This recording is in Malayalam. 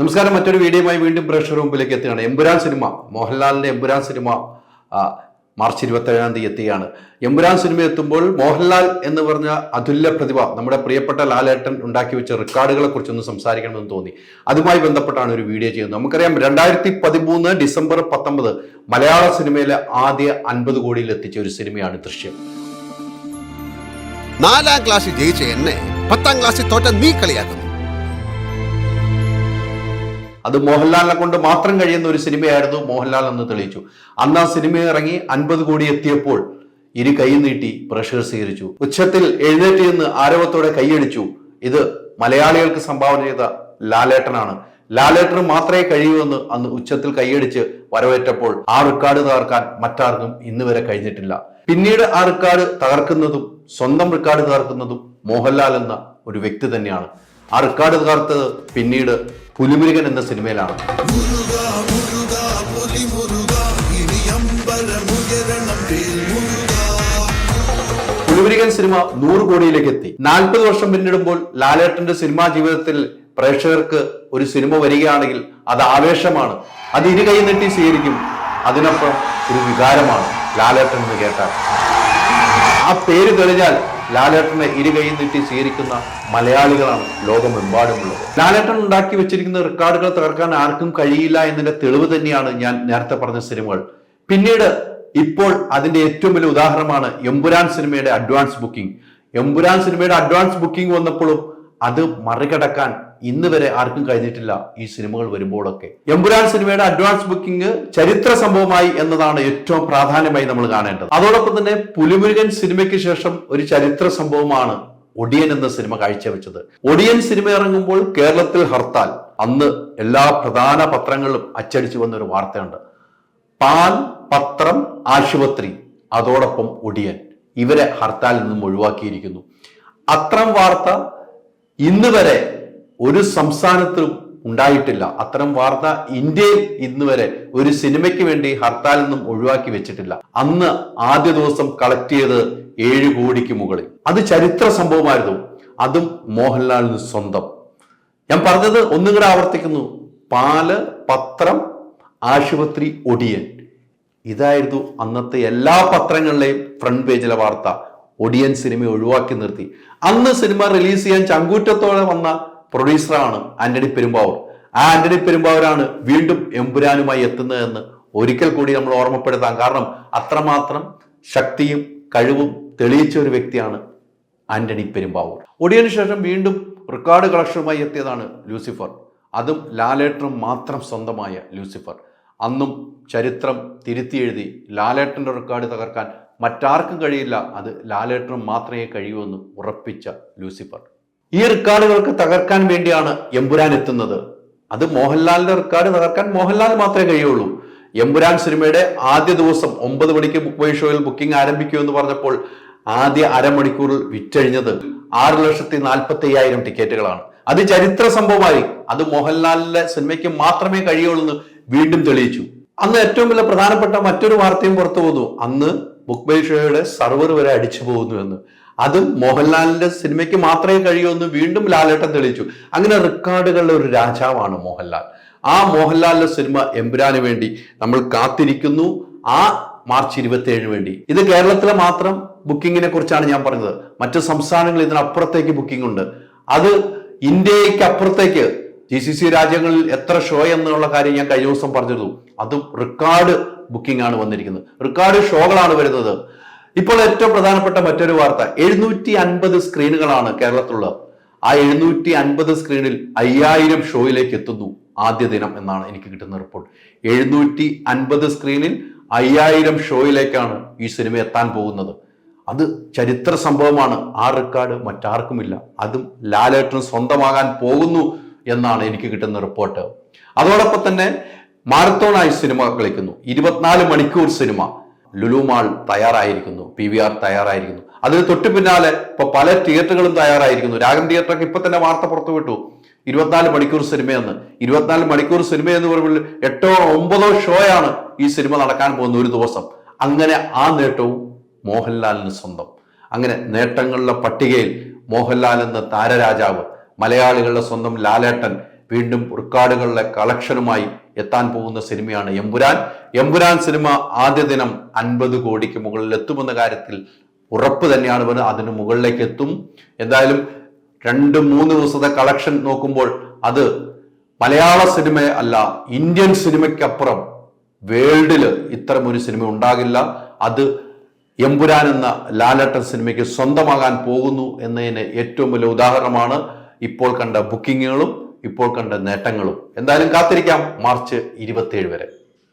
നമസ്കാരം മറ്റൊരു വീഡിയോയുമായി വീണ്ടും പ്രേക്ഷകർ മുമ്പിലേക്ക് എത്തുകയാണ്. എമ്പുരാൻ സിനിമ മോഹൻലാലിന്റെ എമ്പുരാൻ സിനിമ മാർച്ച് ഇരുപത്തേഴാം തീയതി എത്തിയാണ്. എമ്പുരാൻ സിനിമ എത്തുമ്പോൾ മോഹൻലാൽ എന്ന് പറഞ്ഞ അതുല്യ പ്രതിഭ നമ്മുടെ പ്രിയപ്പെട്ട ലാലേട്ടൻ ഉണ്ടാക്കി വെച്ച റെക്കോർഡുകളെ കുറിച്ചൊന്ന് സംസാരിക്കണമെന്ന് തോന്നി. അതുമായി ബന്ധപ്പെട്ടാണ് ഒരു വീഡിയോ ചെയ്യുന്നത്. നമുക്കറിയാം രണ്ടായിരത്തി പതിമൂന്ന് ഡിസംബർ പത്തൊമ്പത് മലയാള സിനിമയിലെ ആദ്യ അൻപത് കോടിയിൽ എത്തിച്ച ഒരു സിനിമയാണ് ദൃശ്യം. നാലാം ക്ലാസ്സിൽ ജയിച്ച എന്നെ പത്താം ക്ലാസ്സിൽ തോറ്റ നീ കളിയാക്കുന്നു. അത് മോഹൻലാലിനെ കൊണ്ട് മാത്രം കഴിയുന്ന ഒരു സിനിമയായിരുന്നു മോഹൻലാൽ എന്ന് തെളിയിച്ചു. അന്ന് ആ സിനിമ ഇറങ്ങി അൻപത് കോടി എത്തിയപ്പോൾ ഇരു കൈ നീട്ടി പ്രഷർ സ്വീകരിച്ചു. ഉച്ചത്തിൽ എഴുന്നേറ്റ് നിന്ന് ആരവത്തോടെ കൈയടിച്ചു. ഇത് മലയാളികൾക്ക് സംഭാവന ചെയ്ത ലാലേട്ടനാണ്. ലാലേട്ടന് മാത്രമേ കഴിയൂ എന്ന് അന്ന് ഉച്ചത്തിൽ കൈയടിച്ച് വരവേറ്റപ്പോൾ ആ റെക്കോർഡ് തകർക്കാൻ മറ്റാർക്കും ഇന്ന് വരെ കഴിഞ്ഞിട്ടില്ല. പിന്നീട് ആ റെക്കോർഡ് തകർക്കുന്നതും സ്വന്തം റെക്കോർഡ് തകർക്കുന്നതും മോഹൻലാൽ എന്ന ഒരു വ്യക്തി തന്നെയാണ്. ആ റെക്കോർഡ് തകർത്തത് പിന്നീട് പുലിമുരുകൻ എന്ന സിനിമയിലാണ്. പുലിമുരുകൻ സിനിമ നൂറ് കോടിയിലേക്ക് എത്തി നാൽപ്പത് വർഷം പിന്നിടുമ്പോൾ ലാലേട്ടന്റെ സിനിമാ ജീവിതത്തിൽ പ്രേക്ഷകർക്ക് ഒരു സിനിമ വരികയാണെങ്കിൽ അത് ആവേശമാണ്. അത് ഇരു കൈ നീട്ടി സ്വീകരിക്കും. അതിനൊപ്പം ഒരു വികാരമാണ് ലാലേട്ടൻ എന്ന് കേട്ടാൽ. ആ പേര് തെളിഞ്ഞാൽ ലാലേട്ടനെ ഇരു കൈ നീട്ടി സ്വീകരിക്കുന്ന മലയാളികളാണ് ലോകമെമ്പാടുമുള്ളത്. ലാലേട്ടൻ ഉണ്ടാക്കി വെച്ചിരിക്കുന്ന റെക്കോർഡുകൾ തകർക്കാൻ ആർക്കും കഴിയില്ല എന്നതിന്റെ തെളിവ് തന്നെയാണ് ഞാൻ നേരത്തെ പറഞ്ഞ സിനിമകൾ. പിന്നീട് ഇപ്പോൾ അതിന്റെ ഏറ്റവും വലിയ ഉദാഹരണമാണ് എമ്പുരാൻ സിനിമയുടെ അഡ്വാൻസ് ബുക്കിംഗ്. എമ്പുരാൻ സിനിമയുടെ അഡ്വാൻസ് ബുക്കിംഗ് വന്നപ്പോഴും അത് മറികടക്കാൻ ഇന്ന് വരെ ആർക്കും കഴിഞ്ഞിട്ടില്ല ഈ സിനിമകൾ വരുമ്പോഴൊക്കെ. എമ്പുരാൻ സിനിമയുടെ അഡ്വാൻസ് ബുക്കിംഗ് ചരിത്ര സംഭവമായി എന്നതാണ് ഏറ്റവും പ്രാധാന്യമായി നമ്മൾ കാണേണ്ടത്. അതോടൊപ്പം തന്നെ പുലിമുരുകൻ സിനിമയ്ക്ക് ശേഷം ഒരു ചരിത്ര സംഭവമാണ് ഒടിയൻ എന്ന സിനിമ കാഴ്ചവെച്ചത്. ഒടിയൻ സിനിമ ഇറങ്ങുമ്പോൾ കേരളത്തിൽ ഹർത്താൽ. അന്ന് എല്ലാ പ്രധാന പത്രങ്ങളിലും അച്ചടിച്ചു വന്ന ഒരു വാർത്തയുണ്ട്. പാൽ പത്രം ആശുപത്രി അതോടൊപ്പം ഒടിയൻ. ഇവരെ ഹർത്താലിൽ നിന്നും ഒഴിവാക്കിയിരിക്കുന്നു. അത്തരം വാർത്ത ഇന്ന് വരെ ഒരു സംസ്ഥാനത്തും ഉണ്ടായിട്ടില്ല. അത്തരം വാർത്ത ഇന്ത്യയിൽ ഇന്ന് വരെ ഒരു സിനിമയ്ക്ക് വേണ്ടി ഹർത്താലിൽ നിന്നും ഒഴിവാക്കി വെച്ചിട്ടില്ല. അന്ന് ആദ്യ ദിവസം കളക്ട് ചെയ്ത് ഏഴ് കോടിക്ക് മുകളിൽ. അത് ചരിത്ര സംഭവമായിരുന്നു. അതും മോഹൻലാലിന് സ്വന്തം. ഞാൻ പറഞ്ഞത് ഒന്നും കൂടെ ആവർത്തിക്കുന്നു. പാൽ പത്രം ആശുപത്രി ഒടിയൻ. ഇതായിരുന്നു അന്നത്തെ എല്ലാ പത്രങ്ങളിലെയും ഫ്രണ്ട് പേജിലെ വാർത്ത. ഒടിയൻ സിനിമ ഒഴിവാക്കി നിർത്തി. അന്ന് സിനിമ റിലീസ് ചെയ്യാൻ ചങ്കൂറ്റത്തോടെ വന്ന പ്രൊഡ്യൂസറാണ് ആന്റണി പെരുമ്പാവൂർ. ആ ആന്റണി പെരുമ്പാവൂരാണ് വീണ്ടും എമ്പുരാനുമായി എത്തുന്നതെന്ന് ഒരിക്കൽ കൂടി നമ്മൾ ഓർമ്മപ്പെടുത്താം. കാരണം അത്രമാത്രം ശക്തിയും കഴിവും തെളിയിച്ച ഒരു വ്യക്തിയാണ് ആന്റണി പെരുമ്പാവൂർ. ഒടിയന് ശേഷം വീണ്ടും റെക്കോർഡ് കളക്ഷനുമായി എത്തിയതാണ് ലൂസിഫർ. അതും ലാലേട്ടനും മാത്രം സ്വന്തമായ ലൂസിഫർ. അന്നും ചരിത്രം തിരുത്തിയെഴുതി ലാലേട്ടന്റെ റെക്കോർഡ് തകർക്കാൻ മറ്റാർക്കും കഴിയില്ല. അത് ലാലേട്ടനും മാത്രമേ കഴിയൂ എന്ന് ഉറപ്പിച്ച ലൂസിഫർ. ഈ റെക്കോർഡുകൾക്ക് തകർക്കാൻ വേണ്ടിയാണ് എമ്പുരാൻ എത്തുന്നത്. അത് മോഹൻലാലിന്റെ റെക്കോർഡ് തകർക്കാൻ മോഹൻലാൽ മാത്രമേ കഴിയുള്ളൂ. എമ്പുരാൻ സിനിമയുടെ ആദ്യ ദിവസം ഒമ്പത് മണിക്ക് ബുക്ക് ബൈ ഷോയിൽ ബുക്കിംഗ് ആരംഭിക്കൂ എന്ന് പറഞ്ഞപ്പോൾ ആദ്യ അരമണിക്കൂറിൽ വിറ്റഴിഞ്ഞത് ആറ് ലക്ഷത്തി നാൽപ്പത്തി അയ്യായിരം ടിക്കറ്റുകളാണ്. അത് ചരിത്ര സംഭവമായി. അത് മോഹൻലാലിന്റെ സിനിമയ്ക്ക് മാത്രമേ കഴിയുള്ളൂ എന്ന് വീണ്ടും തെളിയിച്ചു. അന്ന് ഏറ്റവും വലിയ പ്രധാനപ്പെട്ട മറ്റൊരു വാർത്തയും പുറത്തു പോകുന്നു അന്ന് ബുക്ക് ബൈ ഷോയുടെ സർവർ വരെ അടിച്ചു പോകുന്നു എന്ന്. അതും മോഹൻലാലിന്റെ സിനിമയ്ക്ക് മാത്രമേ കഴിയൂ എന്ന് വീണ്ടും ലാലേട്ടൻ തെളിയിച്ചു. അങ്ങനെ റെക്കോർഡുകളുടെ ഒരു രാജാവാണ് മോഹൻലാൽ. ആ മോഹൻലാലിന്റെ സിനിമ എമ്പുരാന് വേണ്ടി നമ്മൾ കാത്തിരിക്കുന്നു. ആ മാർച്ച് ഇരുപത്തി ഏഴിന് വേണ്ടി. ഇത് കേരളത്തിലെ മാത്രം ബുക്കിങ്ങിനെ കുറിച്ചാണ് ഞാൻ പറഞ്ഞത്. മറ്റു സംസ്ഥാനങ്ങളിൽ ഇതിനപ്പുറത്തേക്ക് ബുക്കിംഗ് ഉണ്ട് അത് ഇന്ത്യയ്ക്ക് അപ്പുറത്തേക്ക് ജി സി സി രാജ്യങ്ങളിൽ എത്ര ഷോ എന്നുള്ള കാര്യം ഞാൻ കഴിഞ്ഞ ദിവസം പറഞ്ഞിരുന്നു. അതും റെക്കോർഡ് ബുക്കിംഗ് ആണ് വന്നിരിക്കുന്നത്. റെക്കോർഡ് ഷോകളാണ് വരുന്നത്. ഇപ്പോൾ ഏറ്റവും പ്രധാനപ്പെട്ട മറ്റൊരു വാർത്ത എഴുന്നൂറ്റി അൻപത് സ്ക്രീനുകളാണ് കേരളത്തിലുള്ളത്. ആ എഴുന്നൂറ്റി അൻപത് സ്ക്രീനിൽ അയ്യായിരം ഷോയിലേക്ക് എത്തുന്നു ആദ്യ ദിനം എന്നാണ് എനിക്ക് കിട്ടുന്ന റിപ്പോർട്ട് എഴുന്നൂറ്റി അൻപത് സ്ക്രീനിൽ അയ്യായിരം ഷോയിലേക്കാണ് ഈ സിനിമ എത്താൻ പോകുന്നത്. അത് ചരിത്ര സംഭവമാണ്. ആ റെക്കോർഡ് മറ്റാർക്കുമില്ല. അതും ലാലേട്ടന് സ്വന്തമാകാൻ പോകുന്നു എന്നാണ് എനിക്ക് കിട്ടുന്ന റിപ്പോർട്ട്. അതോടൊപ്പം തന്നെ മാരത്തോണായി സിനിമ കളിക്കുന്നു. ഇരുപത്തിനാല് മണിക്കൂർ സിനിമ ലുലുമാൾ തയ്യാറായിരിക്കുന്നു. പി വി ആർ തയ്യാറായിരിക്കുന്നു. അതിന് തൊട്ടു പിന്നാലെ ഇപ്പൊ പല തിയേറ്ററുകളും തയ്യാറായിരിക്കുന്നു. രാഗം തിയേറ്ററൊക്കെ ഇപ്പൊ തന്നെ വാർത്ത പുറത്തുവിട്ടു ഇരുപത്തിനാല് മണിക്കൂർ സിനിമയെന്ന്. ഇരുപത്തിനാല് മണിക്കൂർ സിനിമ എന്ന് പറയുമ്പോൾ എട്ടോ ഒമ്പതോ ഷോയാണ് ഈ സിനിമ നടക്കാൻ പോകുന്ന ഒരു ദിവസം. അങ്ങനെ ആ നേട്ടവും മോഹൻലാലിന് സ്വന്തം. അങ്ങനെ നേട്ടങ്ങളുടെ പട്ടികയിൽ മോഹൻലാൽ എന്ന താരരാജാവ് മലയാളികളുടെ സ്വന്തം ലാലേട്ടൻ വീണ്ടും ഉൾക്കാടുകളിലെ കളക്ഷനുമായി എത്താൻ പോകുന്ന സിനിമയാണ് എമ്പുരാൻ. എമ്പുരാൻ സിനിമ ആദ്യ ദിനം അൻപത് കോടിക്ക് മുകളിൽ എത്തുമെന്ന കാര്യത്തിൽ ഉറപ്പ് തന്നെയാണ് ഇവർ അതിന് മുകളിലേക്ക് എത്തും. എന്തായാലും രണ്ട് മൂന്ന് ദിവസത്തെ കളക്ഷൻ നോക്കുമ്പോൾ അത് മലയാള സിനിമ അല്ല ഇന്ത്യൻ സിനിമയ്ക്കപ്പുറം വേൾഡിൽ ഇത്തരം ഒരു സിനിമ ഉണ്ടാകില്ല. അത് എമ്പുരാൻ എന്ന ലാലട്ടൻ സിനിമയ്ക്ക് സ്വന്തമാകാൻ പോകുന്നു എന്നതിന് ഏറ്റവും വലിയ ഉദാഹരണമാണ്. ഇപ്പോൾ കണ്ട ബുക്കിങ്ങുകളും ഇപ്പോൾ കണ്ട നേട്ടങ്ങളും. എന്തായാലും കാത്തിരിക്കാം. മാർച്ച് ഇരുപത്തിയേഴ് വരെ.